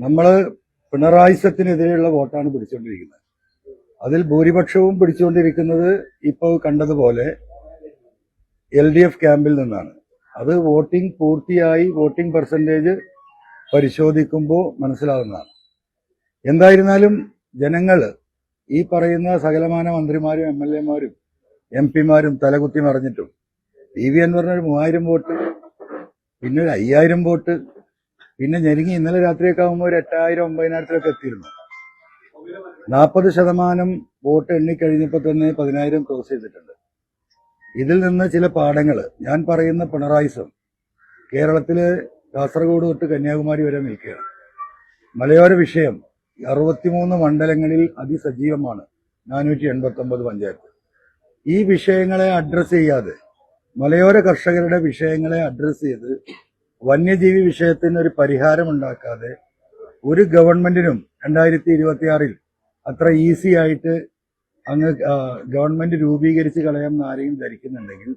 നമ്മൾ പിണറായിസത്തിനെതിരെയുള്ള വോട്ടാണ് പിടിച്ചുകൊണ്ടിരിക്കുന്നത് അതിൽ ഭൂരിപക്ഷവും പിടിച്ചുകൊണ്ടിരിക്കുന്നത് ഇപ്പോൾ കണ്ടതുപോലെ എൽ ഡി എഫ് ക്യാമ്പിൽ നിന്നാണ്. അത് വോട്ടിംഗ് പൂർത്തിയായി വോട്ടിംഗ് പെർസെന്റേജ് പരിശോധിക്കുമ്പോൾ മനസ്സിലാകുന്നതാണ് എന്തായിരുന്നാലും ജനങ്ങൾ ഈ പറയുന്ന സകലമാന മന്ത്രിമാരും എം എൽ എമാരും എം പിമാരും തലകുത്തി മറിഞ്ഞിട്ടും. പി വി എന്ന് പറഞ്ഞൊരു മൂവായിരം വോട്ട് പിന്നെ ഒരു അയ്യായിരം വോട്ട് പിന്നെ ഞെരുങ്ങി ഇന്നലെ രാത്രിയൊക്കെ ആകുമ്പോൾ ഒരു എട്ടായിരം ഒമ്പതിനായിരത്തിലൊക്കെ എത്തിയിരുന്നു. നാൽപ്പത് ശതമാനം വോട്ട് എണ്ണിക്കഴിഞ്ഞപ്പോൾ തന്നെ പതിനായിരം ക്രോസ് ചെയ്തിട്ടുണ്ട്. ഇതിൽ നിന്ന് ചില പാഠങ്ങൾ ഞാൻ പറയുന്ന പിണറായിസം കേരളത്തിലെ കാസർഗോഡ് തൊട്ട് കന്യാകുമാരി വരെ നിൽക്കുകയാണ്. മലയോര വിഷയം അറുപത്തിമൂന്ന് മണ്ഡലങ്ങളിൽ അതിസജീവമാണ് നാനൂറ്റി എൺപത്തി ഒമ്പത് പഞ്ചായത്ത്. ഈ വിഷയങ്ങളെ അഡ്രസ്സ് ചെയ്യാതെ മലയോര കർഷകരുടെ വിഷയങ്ങളെ അഡ്രസ്സ് ചെയ്ത് വന്യജീവി വിഷയത്തിന് ഒരു പരിഹാരം ഉണ്ടാക്കാതെ ഒരു ഗവൺമെന്റിനും രണ്ടായിരത്തി ഇരുപത്തിയാറിൽ അത്ര ഈസി ആയിട്ട് അങ്ങ് ഗവൺമെന്റ് രൂപീകരിച്ച് കളയാമെന്ന് ആരെയും ധരിക്കുന്നുണ്ടെങ്കിൽ